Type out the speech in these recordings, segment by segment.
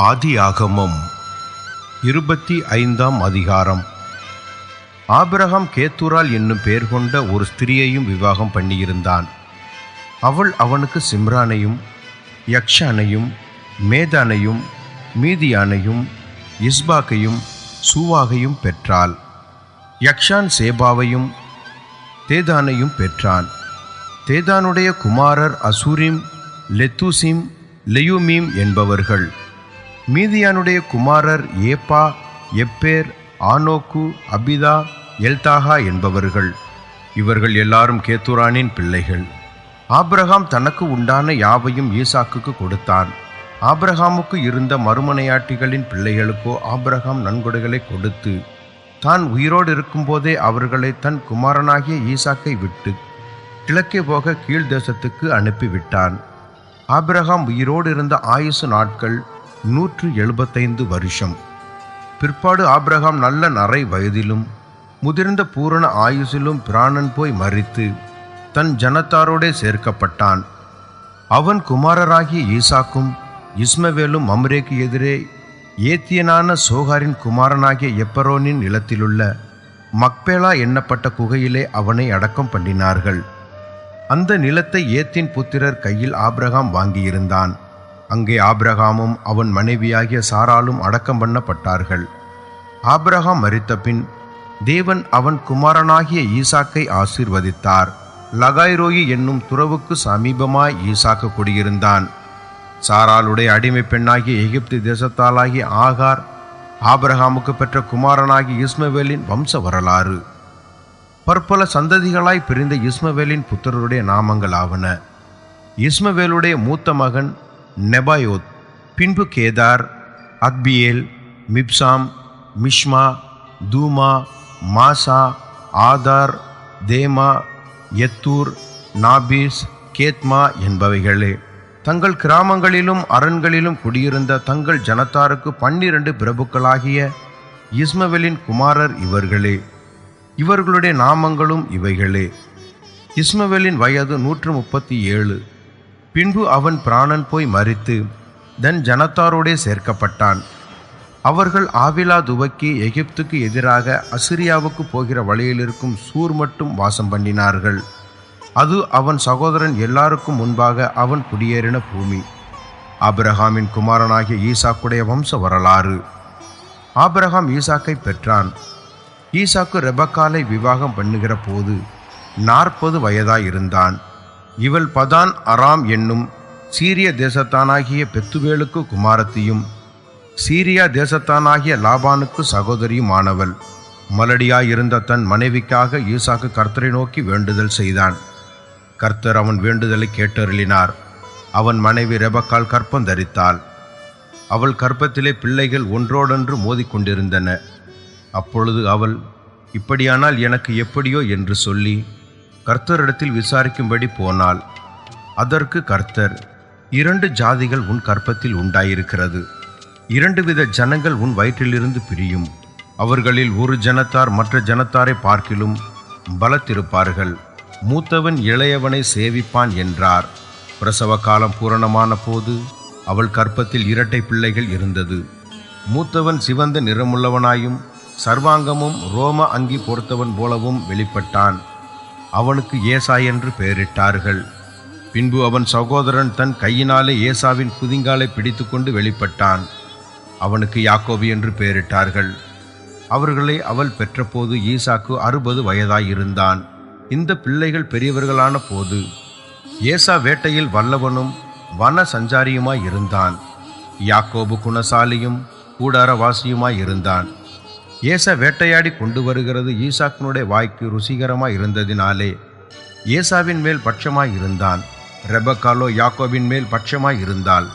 ஆதியாகமம் இருபத்தி ஐந்தாம் அதிகாரம். ஆபிரகாம் கேத்தூரால் என்னும் பெயர் கொண்ட ஒரு ஸ்திரியையும் விவாகம் பண்ணியிருந்தான். அவள் அவனுக்கு சிம்ரானையும் யக்ஷானையும் மேதானையும் மீதியானையும் இஸ்பாக்கையும் சூவாகையும் பெற்றாள். யக்ஷான் சேபாவையும் தேதானையும் பெற்றான். தேதானுடைய குமாரர் அசூரிம் லெத்துசிம் லெயுமீம் என்பவர்கள். மீதியானுடைய குமாரர் ஏப்பா எப்பேர் ஆனோக்கு அபிதா எல்தாகா என்பவர்கள். இவர்கள் எல்லாரும் கேத்துரானின் பிள்ளைகள். ஆப்ரஹாம் தனக்கு உண்டான யாவையும் ஈசாக்குக்கு கொடுத்தான். ஆப்ரஹாமுக்கு இருந்த மறுமனையாட்டிகளின் பிள்ளைகளுக்கோ ஆப்ரஹாம் நன்கொடைகளை கொடுத்து தான் உயிரோடு இருக்கும்போதே அவர்களை தன் குமாரனாகிய ஈசாக்கை விட்டு கிழக்கே போக கீழ் தேசத்துக்கு அனுப்பிவிட்டான். ஆபிரகாம் உயிரோடு இருந்த ஆயுசு நாட்கள் நூற்று எழுபத்தைந்து வருஷம். பிற்பாடு ஆப்ரஹாம் நல்ல நரை வயதிலும் முதிர்ந்த பூரண ஆயுசிலும் பிராணன் போய் மறித்து தன் ஜனத்தாரோடே சேர்க்கப்பட்டான். அவன் குமாரராகிய ஈசாக்கும் இஸ்மவேலும் மம்ரேக்கு எதிரே ஏத்தியனான சோகாரின் குமாரனாகிய எப்பரோனின் நிலத்திலுள்ள மக்பேலா எண்ணப்பட்ட குகையிலே அவனை அடக்கம் பண்ணினார்கள். அந்த நிலத்தை ஏத்தின் புத்திரர் கையில் ஆப்ரஹாம் வாங்கியிருந்தான். அங்கே ஆப்ரஹாமும் அவன் மனைவியாகிய சாராலும் அடக்கம் பண்ணப்பட்டார்கள். ஆப்ரஹாம் மறித்த பின் தேவன் அவன் குமாரனாகிய ஈசாக்கை ஆசீர்வதித்தார். லகாய்ரோயி என்னும் துறவுக்கு சமீபமாய் ஈசாக்கு குடியிருந்தான். சாராளுடைய அடிமை பெண்ணாகிய எகிப்து தேசத்தாலாகிய ஆகார் ஆபிரகாமுக்கு பெற்ற குமாரனாகிய இஸ்மவேலின் வம்ச வரலாறு. பற்பல சந்ததிகளாய் பிரிந்த இஸ்மவேலின் புத்தருடைய நாமங்கள் ஆவன இஸ்மவேலுடைய மூத்த மகன் நெபாயோத் பின்பு கேதார் அக்பியேல் மிப்சாம் மிஷ்மா தூமா மாசா ஆதார் தேமா எத்தூர் நாபீஸ் கேத்மா என்பவைகளே. தங்கள் கிராமங்களிலும் அரண்களிலும் குடியிருந்த தங்கள் ஜனத்தாருக்கு பன்னிரண்டு பிரபுக்களாகிய இஸ்மவேலின் குமாரர் இவர்களே. இவர்களுடைய நாமங்களும் இவைகளே. இஸ்மவேலின் வயது நூற்று முப்பத்தி ஏழு. பின்பு அவன் பிராணன் போய் மறித்து தன் ஜனத்தாரோடே சேர்க்கப்பட்டான். அவர்கள் ஆவிலா துவக்கி எகிப்துக்கு எதிராக அசிரியாவுக்கு போகிற வழியில் இருக்கும் சூர் மட்டும் வாசம் பண்ணினார்கள். அது அவன் சகோதரன் எல்லாருக்கும் முன்பாக அவன் குடியேறின பூமி. ஆபிரகாமின் குமாரனாகிய ஈசாக்குடைய வம்ச வரலாறு ஆபிரஹாம் ஈசாக்கை பெற்றான். ஈசாக்கு ரெபக்காலை விவாகம் பண்ணுகிற போது நாற்பது வயதாயிருந்தான். இவள் பதான் அராம் என்னும் சீரிய தேசத்தானாகிய பெத்துவேலுக்கு குமாரத்தியும் சீரியா தேசத்தானாகிய லாபானுக்கு சகோதரியுமானவள். மலடியாயிருந்த தன் மனைவிக்காக ஈசாக்கு கர்த்தரை நோக்கி வேண்டுதல் செய்தான். கர்த்தர் அவன் வேண்டுதலை கேட்டருளினார். அவன் மனைவி ரெபக்கால் கற்பம் தரித்தாள். அவள் கற்பத்திலே பிள்ளைகள் ஒன்றோடொன்று மோதிக்கொண்டிருந்தன. அப்பொழுது அவள் இப்படியானால் எனக்கு எப்படியோ? என்று சொல்லி கர்த்தரிடத்தில் விசாரிக்கும்படி போனால் அதற்கு கர்த்தர் இரண்டு ஜாதிகள் உன் கற்பத்தில் உண்டாயிருக்கிறது. இரண்டு வித ஜனங்கள் உன் வயிற்றிலிருந்து பிரியும். அவர்களில் ஒரு ஜனத்தார் மற்ற ஜனத்தாரை பார்க்கிலும் பலத்திருப்பார்கள். மூத்தவன் இளையவனை சேவிப்பான் என்றார். பிரசவ காலம் பூரணமான போது அவள் கற்பத்தில் இரட்டை பிள்ளைகள் இருந்தது. மூத்தவன் சிவந்த நிறமுள்ளவனாயும் சர்வாங்கமும் ரோம அங்கி பொறுத்தவன் போலவும் வெளிப்பட்டான். அவனுக்கு ஏசா என்று பெயரிட்டார்கள். பின்பு அவன் சகோதரன் தன் கையினாலே ஏசாவின் குதிங்காலை பிடித்துக்கொண்டு வெளிப்பட்டான். அவனுக்கு யாக்கோபு என்று பெயரிட்டார்கள். அவர்களை அவள் பெற்றபோது ஈசாக்கு அறுபது வயதாயிருந்தான். இந்த பிள்ளைகள் பெரியவர்களான போது ஏசா வேட்டையில் வல்லவனும் வன சஞ்சாரியுமாய் இருந்தான். யாக்கோபு குணசாலியும் கூடாரவாசியுமாய் இருந்தான். ஏசா வேட்டையாடி கொண்டு வருகிறது ஈசாக்கினுடைய வாய்க்கு ருசிகரமாய் இருந்ததினாலே. ஏசாவின் மேல் பட்சமாய் இருந்தான். ரெபக்காலோ யாக்கோவின் மேல் பட்சமாய் இருந்தாள்.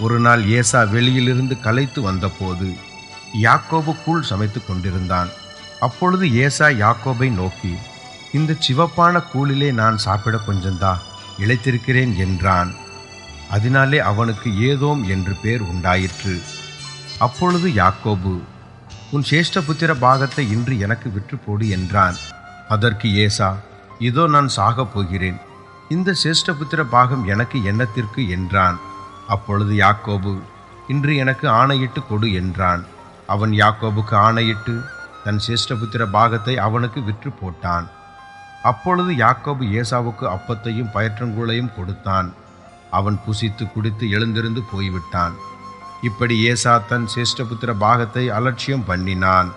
ஒரு நாள் ஏசா வெளியிலிருந்து கலைத்து வந்தபோது யாக்கோபு கூழ் சமைத்து கொண்டிருந்தான். அப்பொழுது ஏசா யாக்கோபை நோக்கி இந்த சிவப்பான கூழிலே நான் சாப்பிட கொஞ்சந்தா? இழைத்திருக்கிறேன் என்றான். அதனாலே அவனுக்கு ஏதோம் என்று பேர் உண்டாயிற்று. அப்பொழுது யாக்கோபு உன் சேஷ்டபுத்திர பாகத்தை இன்று எனக்கு விற்று போடு என்றான். அதற்கு ஏசா இதோ நான் சாகப் போகிறேன். இந்த சேஷ்டபுத்திர பாகம் எனக்கு என்னத்திற்கு என்றான். அப்பொழுது யாக்கோபு இன்று எனக்கு ஆணையிட்டு கொடு என்றான். அவன் யாக்கோபுக்கு ஆணையிட்டு தன் சேஷ்டபுத்திர பாகத்தை அவனுக்கு விற்று போட்டான். அப்பொழுது யாக்கோபு ஏசாவுக்கு அப்பத்தையும் பயற்றங்கூளையும் கொடுத்தான். அவன் புசித்து குடித்து எழுந்திருந்து போய்விட்டான். இப்படி ஏசா தன் சேஷ்டபுத்திர பாகத்தை அலட்சியம் பண்ணினான்.